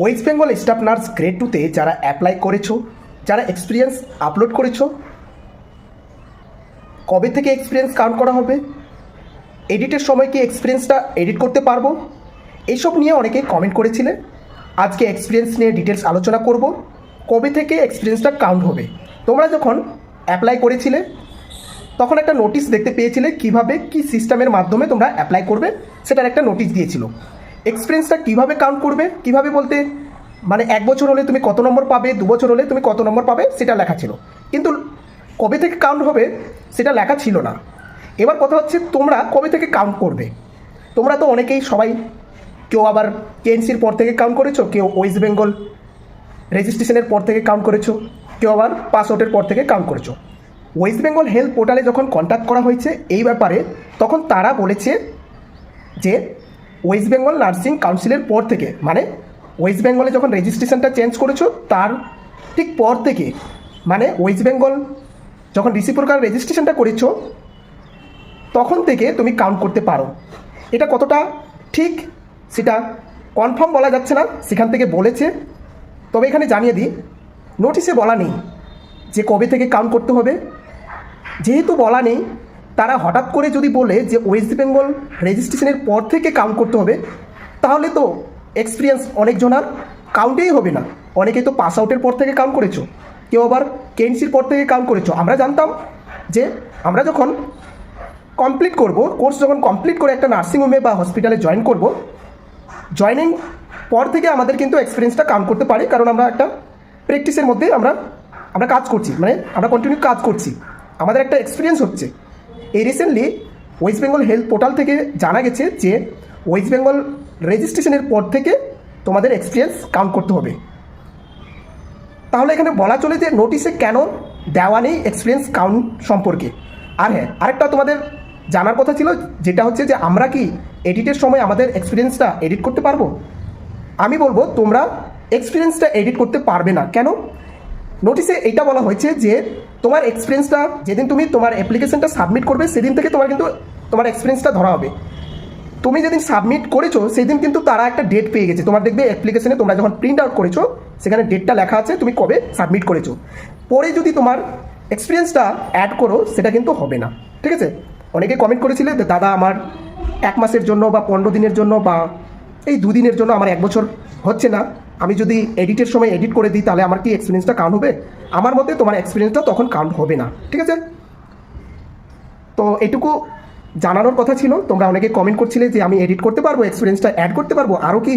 West Bengal staff nurse grade টুতে যারা apply করেছ, যারা এক্সপিরিয়েন্স আপলোড করেছ, কবে থেকে এক্সপিরিয়েন্স কাউন্ট করা হবে এডিটের সময় কি এক্সপিরিয়েন্সটা এডিট করতে পারব এইসব নিয়ে অনেকেই কমেন্ট করেছিলেন আজকে এক্সপিরিয়েন্স নিয়ে ডিটেলস আলোচনা করব, কবে থেকে এক্সপিরিয়েন্সটা কাউন্ট হবে। তোমরা যখন অ্যাপ্লাই করেছিলে, তখন একটা নোটিশ দেখতে পেয়েছিলে কীভাবে কি সিস্টেমের মাধ্যমে তোমরা অ্যাপ্লাই করবে, সেটার একটা নোটিশ দিয়েছিল। এক্সপিরিয়েন্সটা কীভাবে কাউন্ট করবে? কীভাবে বলতে মানে এক বছর হলে তুমি কত নম্বর পাবে, দু বছর হলে তুমি কত নম্বর পাবে, সেটা লেখা ছিল। কিন্তু কবে থেকে কাউন্ট হবে, সেটা লেখা ছিল না। এবার কথা হচ্ছে, তোমরা কবে থেকে কাউন্ট করবে? তোমরা তো অনেকেই সবাই, কেউ আবার কেএনসির পর থেকে কাউন্ট করেছ, কেউ ওয়েস্ট বেঙ্গল রেজিস্ট্রেশনের পর থেকে কাউন্ট করেছ, কেউ আবার পাস আউটের পর থেকে কাউন্ট করেছ। ওয়েস্ট বেঙ্গল হেলথ পোর্টালে যখন কন্ট্যাক্ট করা হয়েছে, এই ব্যাপারে তখন তারা বলেছে যে ওয়েস্ট বেঙ্গল নার্সিং কাউন্সিলের পর থেকে মানে ওয়েস্ট বেঙ্গলে যখন রেজিস্ট্রেশনটা চেঞ্জ করেছ, তার ঠিক পর থেকে মানে ওয়েস্ট বেঙ্গল যখন রিসিপ্রোকাল রেজিস্ট্রেশনটা করেছ, তখন থেকে তুমি কাউন্ট করতে পারো। এটা কতটা ঠিক, সেটা কনফার্ম বলা যাচ্ছে না, সেখান থেকে বলেছে। তবে এখানে জানিয়ে দিই নোটিশে বলা নেই যে কবে থেকে কাউন্ট করতে হবে। যেহেতু বলা নেই তারা হঠাৎ করে যদি বলে যে ওয়েস্ট বেঙ্গল রেজিস্ট্রেশনের পর থেকে কাউন্ট করতে হবে, তাহলে তো এক্সপিরিয়েন্স অনেকজনার কাউন্টেই হবে না। অনেকেই তো পাস আউটের পর থেকে কাউন্ট করেছ। কেউ আবার কেএনসির পর থেকে কাউন্ট করেছ। আমরা জানতাম যে আমরা যখন কমপ্লিট করব কোর্স যখন কমপ্লিট করে একটা নার্সিংহোমে বা হসপিটালে জয়েন করব জয়েনিং পর থেকে আমাদের কিন্তু এক্সপিরিয়েন্সটা কাউন্ট করতে পারি, কারণ আমরা একটা প্র্যাকটিসের মধ্যে আমরা আমরা কাজ করছি। মানে আমরা কন্টিনিউ কাজ করছি। আমাদের একটা এক্সপিরিয়েন্স হচ্ছে। এই recently West Bengal health portal থেকে জানা গেছে যে ওয়েস্ট বেঙ্গল রেজিস্ট্রেশনের পর থেকে তোমাদের এক্সপিরিয়েন্স কাউন্ট করতে হবে। তাহলে এখানে বলা চলে যে নোটিশে কেন দেওয়া নেই এক্সপিরিয়েন্স কাউন্ট সম্পর্কে। আর হ্যাঁ আরেকটা তোমাদের জানার কথা ছিল, যেটা হচ্ছে যে আমরা কি এডিটের সময় আমাদের এক্সপিরিয়েন্সটা এডিট করতে পারব? আমি বলব তোমরা এক্সপিরিয়েন্সটা এডিট করতে পারবে না। কেন? নোটিশে এইটা বলা হয়েছে যে তোমার এক্সপিরিয়েন্সটা যেদিন তুমি তোমার অ্যাপ্লিকেশনটা সাবমিট করবে, সেদিন থেকে তোমার কিন্তু তোমার এক্সপিরিয়েন্সটা ধরা হবে। তুমি যেদিন সাবমিট করেছ, সেদিন কিন্তু তারা একটা ডেট পেয়ে গেছে। তোমার দেখবে অ্যাপ্লিকেশনে তোমরা যখন প্রিন্ট আউট করেছ, সেখানে ডেটটা লেখা আছে, তুমি কবে সাবমিট করেছ। পরে যদি তোমার এক্সপিরিয়েন্সটা অ্যাড করো, সেটা কিন্তু হবে না। ঠিক আছে? অনেকে কমেন্ট করেছিলে দাদা, আমার এক মাসের জন্য বা পনেরো দিনের জন্য বা এই দুদিনের জন্য আমার এক বছর হচ্ছে না। আমি যদি এডিটের সময় এডিট করে দিই, তাহলে আমার কি এক্সপিরিয়েন্সটা কাউন্ট হবে? আমার মতে তোমার এক্সপিরিয়েন্সটা তখন কাউন্ট হবে না, ঠিক আছে? তো এটুকু জানানোর কথা ছিল। তোমরা অনেকে কমেন্ট করছিলে যে আমি এডিট করতে পারব এক্সপিরিয়েন্সটা অ্যাড করতে পারব। আরও কি